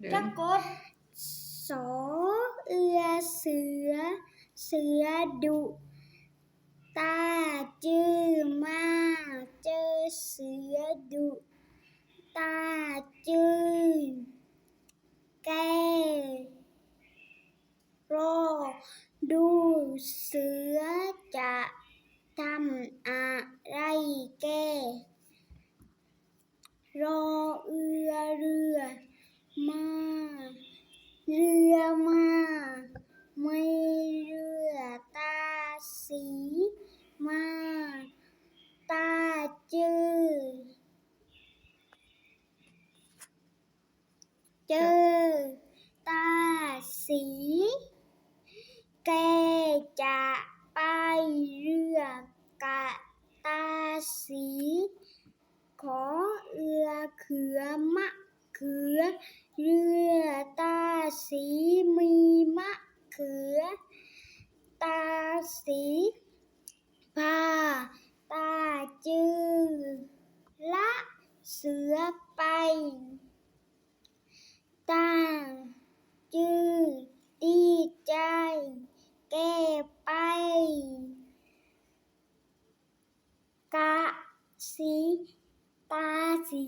เดิจะกดสอเอือเสือ เสือดุ ตาจื้อมาเจอเสือดุ ตาจื้อแกรอดูเสือจะทำอะไรแกรอเรือมา เรือมา ไม่เรือตาสีมา ตาจื้อเจอตาสีแกจะไปเรือกะตาสี ขอเอือเขือมะเขือเรือตา สีมีมะเขือ ตาสีพาตาจือละเสือไป ตาจือดีใจ แก้ไปกะสีตาสี